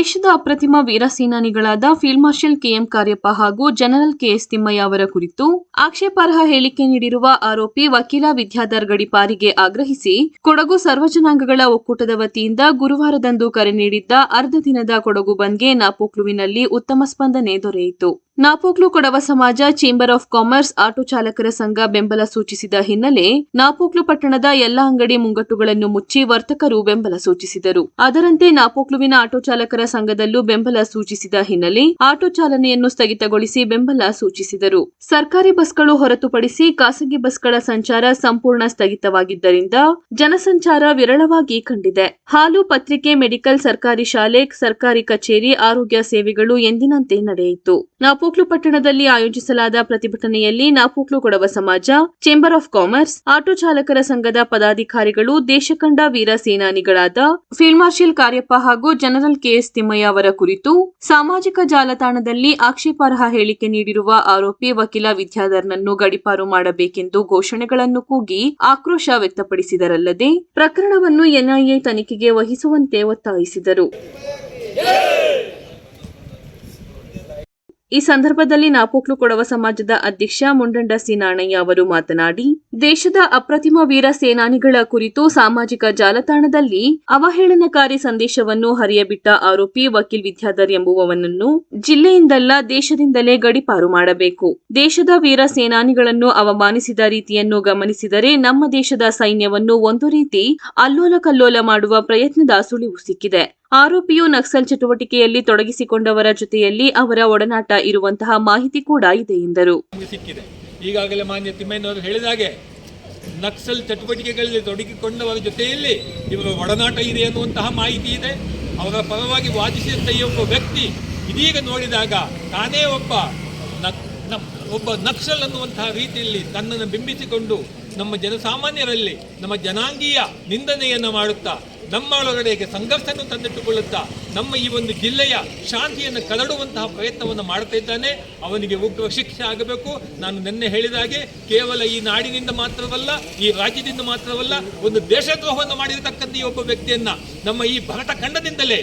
ದೇಶದ ಅಪ್ರತಿಮ ವೀರ ಸೇನಾನಿಗಳಾದ ಫೀಲ್ಡ್ ಮಾರ್ಷಲ್ ಕೆಎಂ ಕಾರ್ಯಪ್ಪ ಹಾಗೂ ಜನರಲ್ ಕೆಎಸ್ ತಿಮ್ಮಯ್ಯ ಅವರ ಕುರಿತು ಆಕ್ಷೇಪಾರ್ಹ ಹೇಳಿಕೆ ನೀಡಿರುವ ಆರೋಪಿ ವಕೀಲ ವಿದ್ಯಾಧರ್ ಗಡಿಪಾರಿಗೆ ಆಗ್ರಹಿಸಿ ಕೊಡಗು ಸರ್ವಜನಾಂಗಗಳ ಒಕ್ಕೂಟದ ವತಿಯಿಂದ ಗುರುವಾರದಂದು ಕರೆ ನೀಡಿದ್ದ ಅರ್ಧ ದಿನದ ಕೊಡಗು ಬಂದ್ಗೆ ನಾಪೋಕ್ಲುವಿನಲ್ಲಿ ಉತ್ತಮ ಸ್ಪಂದನೆ ದೊರೆಯಿತು. ನಾಪೋಕ್ಲು ಕೊಡವ ಸಮಾಜ ಚೇಂಬರ್ ಆಫ್ ಕಾಮರ್ಸ್ ಆಟೋ ಚಾಲಕರ ಸಂಘ ಬೆಂಬಲ ಸೂಚಿಸಿದ ಹಿನ್ನೆಲೆ ನಾಪೋಕ್ಲು ಪಟ್ಟಣದ ಎಲ್ಲಾ ಅಂಗಡಿ ಮುಂಗಟ್ಟುಗಳನ್ನು ಮುಚ್ಚಿ ವರ್ತಕರು ಬೆಂಬಲ ಸೂಚಿಸಿದರು. ಅದರಂತೆ ನಾಪೋಕ್ಲುವಿನ ಆಟೋ ಚಾಲಕರ ಸಂಘದಲ್ಲೂ ಬೆಂಬಲ ಸೂಚಿಸಿದ ಹಿನ್ನೆಲೆ ಆಟೋ ಚಾಲನೆಯನ್ನು ಸ್ಥಗಿತಗೊಳಿಸಿ ಬೆಂಬಲ ಸೂಚಿಸಿದರು. ಸರ್ಕಾರಿ ಬಸ್ಗಳು ಹೊರತುಪಡಿಸಿ ಖಾಸಗಿ ಬಸ್ಗಳ ಸಂಚಾರ ಸಂಪೂರ್ಣ ಸ್ಥಗಿತವಾಗಿದ್ದರಿಂದ ಜನಸಂಚಾರ ವಿರಳವಾಗಿ ಕಂಡಿದೆ. ಹಾಲು, ಪತ್ರಿಕೆ, ಮೆಡಿಕಲ್, ಸರ್ಕಾರಿ ಶಾಲೆ, ಸರ್ಕಾರಿ ಕಚೇರಿ, ಆರೋಗ್ಯ ಸೇವೆಗಳು ಎಂದಿನಂತೆ ನಡೆಯಿತು. ನಾಪೋಕ್ಲು ಪಟ್ಟಣದಲ್ಲಿ ಆಯೋಜಿಸಲಾದ ಪ್ರತಿಭಟನೆಯಲ್ಲಿ ನಾಪೋಕ್ಲು ಕೊಡವ ಸಮಾಜ ಚೇಂಬರ್ ಆಫ್ ಕಾಮರ್ಸ್ ಆಟೋ ಚಾಲಕರ ಸಂಘದ ಪದಾಧಿಕಾರಿಗಳು, ದೇಶಕಂಡ ವೀರ ಸೇನಾನಿಗಳಾದ ಫೀಲ್ಡ್ ಮಾರ್ಷಲ್ ಕಾರ್ಯಪ್ಪ ಹಾಗೂ ಜನರಲ್ ಕೆಎಸ್ ತಿಮ್ಮಯ್ಯ ಅವರ ಕುರಿತು ಸಾಮಾಜಿಕ ಜಾಲತಾಣದಲ್ಲಿ ಆಕ್ಷೇಪಾರ್ಹ ಹೇಳಿಕೆ ನೀಡಿರುವ ಆರೋಪಿ ವಕೀಲ ವಿದ್ಯಾಧರ್ನನ್ನು ಗಡಿಪಾರು ಮಾಡಬೇಕೆಂದು ಘೋಷಣೆಗಳನ್ನು ಕೂಗಿ ಆಕ್ರೋಶ ವ್ಯಕ್ತಪಡಿಸಿದರಲ್ಲದೆ ಪ್ರಕರಣವನ್ನು ಎನ್ಐಎ ತನಿಖೆಗೆ ವಹಿಸುವಂತೆ ಒತ್ತಾಯಿಸಿದರು. ಈ ಸಂದರ್ಭದಲ್ಲಿ ನಾಪೋಕ್ಲು ಕೊಡವ ಸಮಾಜದ ಅಧ್ಯಕ್ಷ ಮುಂಡಂಡ ಸಿ ನಾಣಯ್ಯ ಅವರು ಮಾತನಾಡಿ, ದೇಶದ ಅಪ್ರತಿಮ ವೀರ ಸೇನಾನಿಗಳ ಕುರಿತು ಸಾಮಾಜಿಕ ಜಾಲತಾಣದಲ್ಲಿ ಅವಹೇಳನಕಾರಿ ಸಂದೇಶವನ್ನು ಹರಿಯಬಿಟ್ಟ ಆರೋಪಿ ವಕೀಲ್ ವಿದ್ಯಾಧರ್ ಎಂಬುವವನನ್ನು ಜಿಲ್ಲೆಯಿಂದಲ್ಲ ದೇಶದಿಂದಲೇ ಗಡಿಪಾರು ಮಾಡಬೇಕು. ದೇಶದ ವೀರ ಸೇನಾನಿಗಳನ್ನು ಅವಮಾನಿಸಿದ ರೀತಿಯನ್ನು ಗಮನಿಸಿದರೆ ನಮ್ಮ ದೇಶದ ಸೈನ್ಯವನ್ನು ಒಂದು ರೀತಿ ಅಲ್ಲೋಲ ಕಲ್ಲೋಲ ಮಾಡುವ ಪ್ರಯತ್ನದ ಸುಳಿವು ಸಿಕ್ಕಿದೆ. ಆರೋಪಿಯು ನಕ್ಸಲ್ ಚಟುವಟಿಕೆಯಲ್ಲಿ ತೊಡಗಿಸಿಕೊಂಡವರ ಜೊತೆಯಲ್ಲಿ ಅವರ ಒಡನಾಟ ಇರುವಂತಹ ಮಾಹಿತಿ ಕೂಡ ಇದೆ ಎಂದರು. ಸಿಕ್ಕಿದೆ. ಈಗಾಗಲೇ ಮಾನ್ಯ ತಿಮ್ಮಯ್ಯನವರು ಹೇಳಿದ ಹಾಗೆ ನಕ್ಸಲ್ ಚಟುವಟಿಕೆಗಳಲ್ಲಿ ತೊಡಗಿಕೊಂಡವರ ಜೊತೆಯಲ್ಲಿ ಇವರ ಒಡನಾಟ ಇದೆ ಅನ್ನುವಂತಹ ಮಾಹಿತಿ ಇದೆ. ಅವರ ಪರವಾಗಿ ವಾದಿಸಿದಂಥ ಈ ಒಬ್ಬ ವ್ಯಕ್ತಿ ಇದೀಗ ನೋಡಿದಾಗ ತಾನೇ ಒಬ್ಬ ನಕ್ ಒಬ್ಬ ನಕ್ಸಲ್ ಅನ್ನುವಂತಹ ರೀತಿಯಲ್ಲಿ ತನ್ನನ್ನು ಬಿಂಬಿಸಿಕೊಂಡು ನಮ್ಮ ಜನಸಾಮಾನ್ಯರಲ್ಲಿ ನಮ್ಮ ಜನಾಂಗೀಯ ನಿಂದನೆಯನ್ನು ಮಾಡುತ್ತಾ ನಮ್ಮ ಒಳಗಡೆಗೆ ಸಂಘರ್ಷವನ್ನು ತಂದಿಟ್ಟುಕೊಳ್ಳುತ್ತಾ ನಮ್ಮ ಈ ಒಂದು ಜಿಲ್ಲೆಯ ಶಾಂತಿಯನ್ನು ಕದಡುವಂತಹ ಪ್ರಯತ್ನವನ್ನು ಮಾಡ್ತಾ ಇದ್ದಾನೆ. ಅವನಿಗೆ ಉಗ್ರ ಶಿಕ್ಷೆ ಆಗಬೇಕು. ನಾನು ನಿನ್ನೆ ಹೇಳಿದ ಹಾಗೆ ಕೇವಲ ಈ ನಾಡಿನಿಂದ ಮಾತ್ರವಲ್ಲ, ಈ ರಾಜ್ಯದಿಂದ ಮಾತ್ರವಲ್ಲ, ಒಂದು ದೇಶದ್ರೋಹವನ್ನು ಮಾಡಿರತಕ್ಕಂಥ ಈ ಒಬ್ಬ ವ್ಯಕ್ತಿಯನ್ನ ನಮ್ಮ ಈ ಭರತ ಖಂಡದಿಂದಲೇ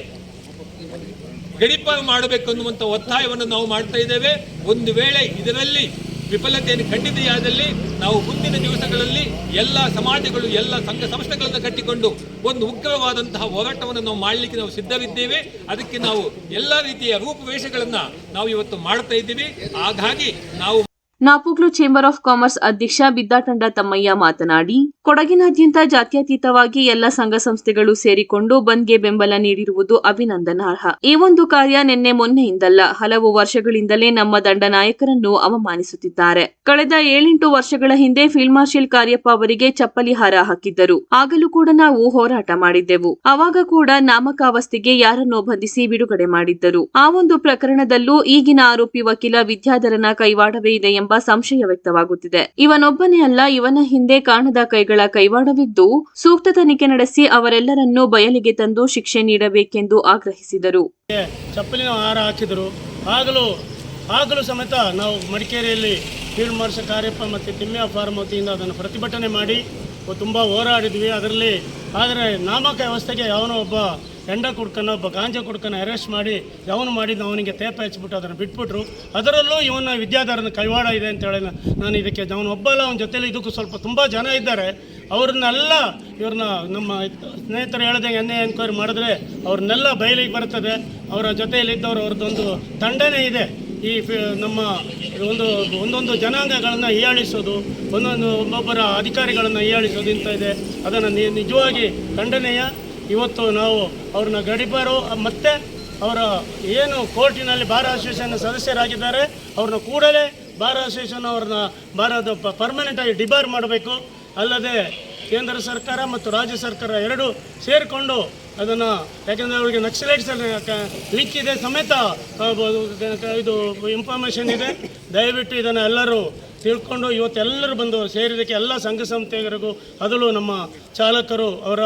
ಗಡಿಪಾರು ಮಾಡಬೇಕು ಅನ್ನುವಂಥ ಒತ್ತಾಯವನ್ನು ನಾವು ಮಾಡ್ತಾ ಇದ್ದೇವೆ. ಒಂದು ವೇಳೆ ಇದರಲ್ಲಿ ವಿಫಲತೆಯನ್ನು ಕಂಡಿದೆಯಾದಲ್ಲಿ ನಾವು ಮುಂದಿನ ದಿವಸಗಳಲ್ಲಿ ಎಲ್ಲ ಸಮಾಜಗಳು, ಎಲ್ಲ ಸಂಘ ಸಂಸ್ಥೆಗಳನ್ನು ಕಟ್ಟಿಕೊಂಡು ಒಂದು ಉಗ್ರವಾದಂತಹ ಹೋರಾಟವನ್ನು ನಾವು ಮಾಡಲಿಕ್ಕೆ ನಾವು ಸಿದ್ಧವಿದ್ದೇವೆ. ಅದಕ್ಕೆ ನಾವು ಎಲ್ಲ ರೀತಿಯ ರೂಪವೇಷಗಳನ್ನು ನಾವು ಇವತ್ತು ಮಾಡ್ತಾ ಇದ್ದೀವಿ. ಹಾಗಾಗಿ ನಾವು ನಾಪೋಕ್ಲು ಚೇಂಬರ್ ಆಫ್ ಕಾಮರ್ಸ್ ಅಧ್ಯಕ್ಷ ಬಿದ್ದಾಟಂಡ ತಮ್ಮಯ್ಯ ಮಾತನಾಡಿ, ಕೊಡಗಿನಾದ್ಯಂತ ಜಾತ್ಯತೀತವಾಗಿ ಎಲ್ಲ ಸಂಘ ಸಂಸ್ಥೆಗಳು ಸೇರಿಕೊಂಡು ಬಂದ್ಗೆ ಬೆಂಬಲ ನೀಡಿರುವುದು ಅಭಿನಂದನಾರ್ಹ. ಈ ಒಂದು ಕಾರ್ಯ ನಿನ್ನೆ ಮೊನ್ನೆಯಿಂದಲ್ಲ, ಹಲವು ವರ್ಷಗಳಿಂದಲೇ ನಮ್ಮ ದಂಡ ನಾಯಕರನ್ನು ಅವಮಾನಿಸುತ್ತಿದ್ದಾರೆ. ಕಳೆದ ಏಳೆಂಟು ವರ್ಷಗಳ ಹಿಂದೆ ಫೀಲ್ಡ್ ಮಾರ್ಷಲ್ ಕಾರ್ಯಪ್ಪ ಅವರಿಗೆ ಚಪ್ಪಲಿ ಹಾರ ಹಾಕಿದ್ದರು. ಆಗಲೂ ಕೂಡ ನಾವು ಹೋರಾಟ ಮಾಡಿದ್ದೆವು. ಆವಾಗ ಕೂಡ ನಾಮಕಾವಸ್ಥೆಗೆ ಯಾರನ್ನೋ ಬಂಧಿಸಿ ಬಿಡುಗಡೆ ಮಾಡಿದ್ದರು. ಆ ಒಂದು ಪ್ರಕರಣದಲ್ಲೂ ಈಗಿನ ಆರೋಪಿ ವಕೀಲ ವಿದ್ಯಾಧರನ ಕೈವಾಡವೇ ಇದೆ ಎಂಬ ಸಂಶಯ ವ್ಯಕ್ತವಾಗುತ್ತಿದೆ. ಇವನೊಬ್ಬನೇ ಅಲ್ಲ, ಇವನ ಹಿಂದೆ ಕಾಣದ ಕೈಗಳ ಕೈವಾಡವಿದ್ದು ಸೂಕ್ತ ತನಿಖೆ ನಡೆಸಿ ಅವರೆಲ್ಲರನ್ನೂ ಬಯಲಿಗೆ ತಂದು ಶಿಕ್ಷೆ ನೀಡಬೇಕೆಂದು ಆಗ್ರಹಿಸಿದರು. ಚಪ್ಪಲಿನ ಆಹಾರ ಹಾಕಿದರು. ಆಗಲೂ ಆಗಲೂ ಸಮೇತ ನಾವು ಮಡಿಕೇರಿಯಲ್ಲಿ ಫೀಲ್ಡ್ ಮಾರ್ಷಲ್ ಕಾರ್ಯಪ್ಪ ಮತ್ತು ತಿಮ್ಮೆ ಫಾರ್ಮ್ ವತಿಯಿಂದ ಅದನ್ನು ಪ್ರತಿಭಟನೆ ಮಾಡಿ, ತುಂಬ ಹೋರಾಡಿದ್ವಿ. ಅದರಲ್ಲಿ, ಆದರೆ ನಾಮಕ ವ್ಯವಸ್ಥೆಗೆ ಯಾವನೋ ಒಬ್ಬ ಹೆಂಡ ಕುಡ್ಕನ ಒಬ್ಬ ಗಾಂಜಾ ಕುಡ್ಕನ ಅರೆಸ್ಟ್ ಮಾಡಿ ಯಾವನು ಮಾಡಿದ್ದು ಅವನಿಗೆ ತೇಪ ಹಚ್ಬಿಟ್ಟು ಅದನ್ನು ಬಿಟ್ಬಿಟ್ರು. ಅದರಲ್ಲೂ ಇವನ ವಿದ್ಯಾಧಾರನ ಕೈವಾಡ ಇದೆ ಅಂತ ಹೇಳಿ ನಾನು ಇದಕ್ಕೆ ಅವನು ಒಬ್ಬಲ್ಲ, ಅವನ ಜೊತೆಲಿ ಇದಕ್ಕೂ ಸ್ವಲ್ಪ ತುಂಬ ಜನ ಇದ್ದಾರೆ. ಅವ್ರನ್ನೆಲ್ಲ ಇವ್ರನ್ನ ನಮ್ಮ ಸ್ನೇಹಿತರು ಹೇಳ್ದಂಗೆ ಎನ್ ಎನ್ಕ್ವೈರಿ ಮಾಡಿದ್ರೆ ಅವ್ರನ್ನೆಲ್ಲ ಬಯಲಿಗೆ ಬರ್ತದೆ. ಅವರ ಜೊತೆಯಲ್ಲಿದ್ದವರು ಅವ್ರದ್ದೊಂದು ತಂಡನೇ ಇದೆ. ಈ ನಮ್ಮ ಒಂದು, ಒಂದೊಂದು ಜನಾಂಗಗಳನ್ನು ಹೀಯಾಳಿಸೋದು, ಒಂದೊಂದು ಒಬ್ಬೊಬ್ಬರ ಅಧಿಕಾರಿಗಳನ್ನು ಹೀಯಾಳಿಸೋದು ಇಂತ ಇದೆ. ಅದನ್ನು ನಿಜವಾಗಿ ಖಂಡನೀಯ. ಇವತ್ತು ನಾವು ಅವ್ರನ್ನ ಗಡಿಪಾರು, ಮತ್ತೆ ಅವರ ಏನು ಕೋರ್ಟಿನಲ್ಲಿ ಬಾರ್ ಅಸೋಸಿಯೇಷನ್ ಸದಸ್ಯರಾಗಿದ್ದಾರೆ, ಅವ್ರನ್ನ ಕೂಡಲೇ ಬಾರ್ ಅಸೋಸಿಯೇಷನ್ ಅವ್ರನ್ನ ಬಾರದ ಪರ್ಮನೆಂಟ್ ಆಗಿ ಡಿಬಾರ್ ಮಾಡಬೇಕು. ಅಲ್ಲದೆ ಕೇಂದ್ರ ಸರ್ಕಾರ ಮತ್ತು ರಾಜ್ಯ ಸರ್ಕಾರ ಎರಡು ಸೇರಿಕೊಂಡು ಅದನ್ನು, ಯಾಕೆಂದರೆ ಅವರಿಗೆ ನಕ್ಸಲೈಟ್ಸ್ ಲಿಂಕ್ ಇದೆ ಸಮೇತ ಇದು ಇನ್ಫಾರ್ಮೇಷನ್ ಇದೆ. ದಯವಿಟ್ಟು ಇದನ್ನು ಎಲ್ಲರೂ ತಿಳ್ಕೊಂಡು ಇವತ್ತೆಲ್ಲರೂ ಬಂದು ಸೇರಿದಕ್ಕೆ ಎಲ್ಲ ಸಂಘ ಸಂಸ್ಥೆಗಳಿಗೂ ಅದರಲ್ಲೂ ನಮ್ಮ ಚಾಲಕರು ಅವರ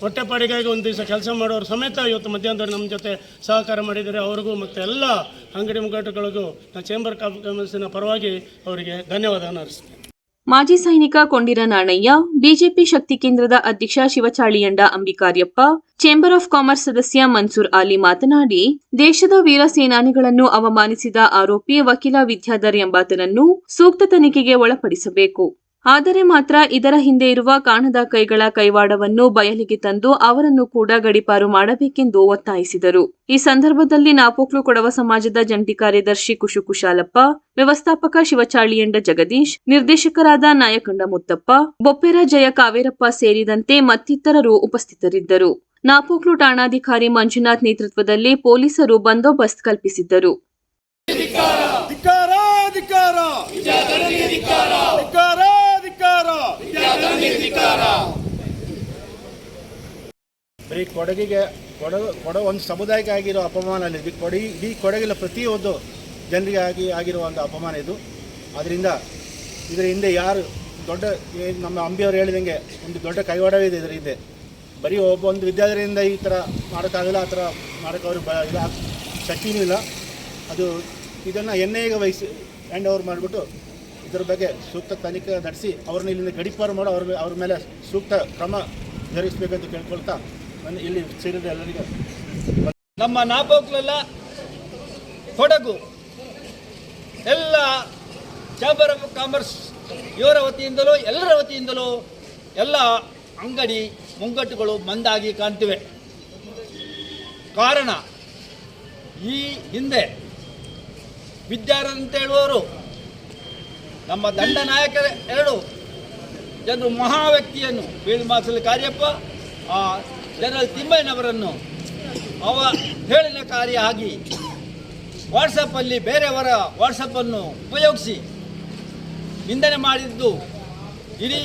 ಹೊಟ್ಟೆಪಾಡಿಗಾಗಿ ಒಂದು ದಿವಸ ಕೆಲಸ ಮಾಡೋರು ಸಮೇತ ಇವತ್ತು ಮಧ್ಯಾಹ್ನದಲ್ಲಿ ನಮ್ಮ ಜೊತೆ ಸಹಕಾರ ಮಾಡಿದ್ದಾರೆ. ಅವ್ರಿಗೂ ಮತ್ತು ಎಲ್ಲ ಅಂಗಡಿ ಮುಗ್ಗಟ್ಟುಗಳಿಗೂ ನಾನು ಚೇಂಬರ್ ಕಾಮರ್ಸಿನ ಪರವಾಗಿ ಅವರಿಗೆ ಧನ್ಯವಾದ ಅರ್ಪಿಸ್ತೇನೆ. ಮಾಜಿ ಸೈನಿಕ ಕೊಂಡಿರ ನಾಣಯ್ಯ, ಬಿಜೆಪಿ ಶಕ್ತಿ ಕೇಂದ್ರದ ಅಧ್ಯಕ್ಷ Shivachaliyanda Ambikariappa, chamber of commerce ಸದಸ್ಯ ಮನ್ಸೂರ್ ಅಲಿ ಮಾತನಾಡಿ, ದೇಶದ ವೀರ ಸೇನಾನಿಗಳನ್ನು ಅವಮಾನಿಸಿದ ಆರೋಪಿ ವಕೀಲ ವಿದ್ಯಾಧರ್ ಎಂಬಾತನನ್ನು ಸೂಕ್ತ ತನಿಖೆಗೆ ಒಳಪಡಿಸಬೇಕು. ಆದರೆ ಮಾತ್ರ ಇದರ ಹಿಂದೆ ಇರುವ ಕಾಣದ ಕೈಗಳ ಕೈವಾಡವನ್ನು ಬಯಲಿಗೆ ತಂದು ಅವರನ್ನು ಕೂಡ ಗಡಿಪಾರು ಮಾಡಬೇಕೆಂದು ಒತ್ತಾಯಿಸಿದರು. ಈ ಸಂದರ್ಭದಲ್ಲಿ ನಾಪೋಕ್ಲು ಕೊಡವ ಸಮಾಜದ ಜಂಟಿ ಕಾರ್ಯದರ್ಶಿ ಕುಶು ಕುಶಾಲಪ್ಪ, ವ್ಯವಸ್ಥಾಪಕ ಶಿವಚಾಳಿಯಂಡ ಜಗದೀಶ್, ನಿರ್ದೇಶಕರಾದ ನಾಯಕಂಡ ಮುತ್ತಪ್ಪ, ಬೊಪ್ಪೆರ ಜಯ ಕಾವೇರಪ್ಪ ಸೇರಿದಂತೆ ಮತ್ತಿತರರು ಉಪಸ್ಥಿತರಿದ್ದರು. ನಾಪೋಕ್ಲು ಠಾಣಾಧಿಕಾರಿ ಮಂಜುನಾಥ್ ನೇತೃತ್ವದಲ್ಲಿ ಪೊಲೀಸರು ಬಂದೋಬಸ್ತ್ ಕಲ್ಪಿಸಿದ್ದರು. ಬರೀ ಕೊಡಗಿಗೆ ಕೊಡಗು ಕೊಡ ಒಂದು ಸಮುದಾಯಕ್ಕೆ ಆಗಿರೋ ಅಪಮಾನ ಅಲ್ಲಿ ಕೊಡಗಿ ಇಡೀ ಕೊಡಗಿನ ಪ್ರತಿಯೊಂದು ಜನರಿಗೆ ಆಗಿ, ಆಗಿರುವ ಒಂದು ಅಪಮಾನ ಇದು. ಅದರಿಂದ ಇದರ ಹಿಂದೆ ಯಾರು ದೊಡ್ಡ ನಮ್ಮ ಅಂಬಿಯವರು ಹೇಳಿದಂಗೆ ಒಂದು ದೊಡ್ಡ ಕೈವಾಡವಿದೆ ಇದರ ಹಿಂದೆ. ಬರೀ ಒಬ್ಬ ಒಂದು ವಿದ್ಯಾರ್ಥಿಯಿಂದ ಈ ಥರ ಮಾಡೋಕ್ಕಾಗಲ್ಲ, ಆ ಥರ ಮಾಡೋಕ್ಕೆ ಅವರು ಬ ಇಲ್ಲ ಶಕ್ತಿನೂ ಇಲ್ಲ. ಅದು ಇದನ್ನು ಎನ್ ಐಗೆ ವಹಿಸಿ, ಹ್ಯಾಂಡ್ ಓವರ್ ಮಾಡಿಬಿಟ್ಟು ಇದರ ಬಗ್ಗೆ ಸೂಕ್ತ ತನಿಖೆ ನಡೆಸಿ ಅವ್ರನ್ನ ಇಲ್ಲಿಂದ ಗಡಿಪಾರು ಮಾಡೋ ಅವ್ರ ಅವ್ರ ಮೇಲೆ ಸೂಕ್ತ ಕ್ರಮ ಜರುಗಿಸಬೇಕಂತ ಕೇಳ್ಕೊಳ್ತಾ ನಾನು ಇಲ್ಲಿ ಸೇರಿದ ಎಲ್ಲರಿಗೂ ನಮ್ಮ ನಾಪೋಕ್ಲೆಲ್ಲ ಕೊಡಗು ಎಲ್ಲ ಚಾಂಬರ್ ಆಫ್ ಕಾಮರ್ಸ್ ಇವರ ವತಿಯಿಂದಲೂ, ಎಲ್ಲರ ವತಿಯಿಂದಲೂ ಎಲ್ಲ ಅಂಗಡಿ ಮುಂಗಟ್ಟುಗಳು ಮಂದಾಗಿ ಕಾಣ್ತಿವೆ. ಕಾರಣ, ಈ ಹಿಂದೆ ವಿದ್ಯಾರಥ್ ಅಂತ ಹೇಳುವವರು ನಮ್ಮ ದಂಡ ನಾಯಕರ, ಎರಡು. ಜನರು ಮಹಾ ವ್ಯಕ್ತಿಯನ್ನು ಬೀಳ್ ಕಾರ್ಯಪ್ಪ, ಆ ಜನರಲ್ ತಿಮ್ಮಯ್ಯನವರನ್ನು ಅವ ಹೇಳಿನ ಕಾರ್ಯ ಆಗಿ ವಾಟ್ಸಪ್ಪಲ್ಲಿ ಬೇರೆಯವರ ವಾಟ್ಸಪ್ಪನ್ನು ಉಪಯೋಗಿಸಿ ನಿಂದನೆ ಮಾಡಿದ್ದು ಇಡೀ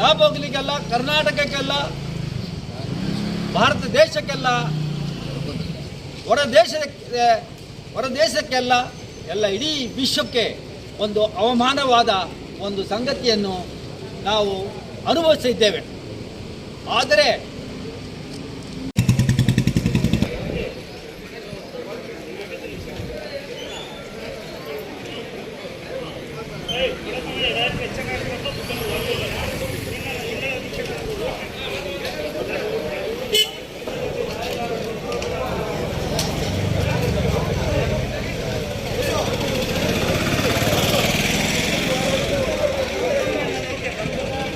ನಾಪೋಗ್ಲಿಕ್ಕೆಲ್ಲ ಕರ್ನಾಟಕಕ್ಕೆಲ್ಲ, ಭಾರತ ದೇಶಕ್ಕೆಲ್ಲ, ಹೊರ ದೇಶಕ್ಕೆ, ಹೊರ ದೇಶಕ್ಕೆಲ್ಲ, ಎಲ್ಲ ಇಡೀ ವಿಶ್ವಕ್ಕೆ ಒಂದು ಅವಮಾನವಾದ ಒಂದು ಸಂಗತಿಯನ್ನು ನಾವು ಅನುಭವಿಸಿದ್ದೇವೆ. ಆದರೆ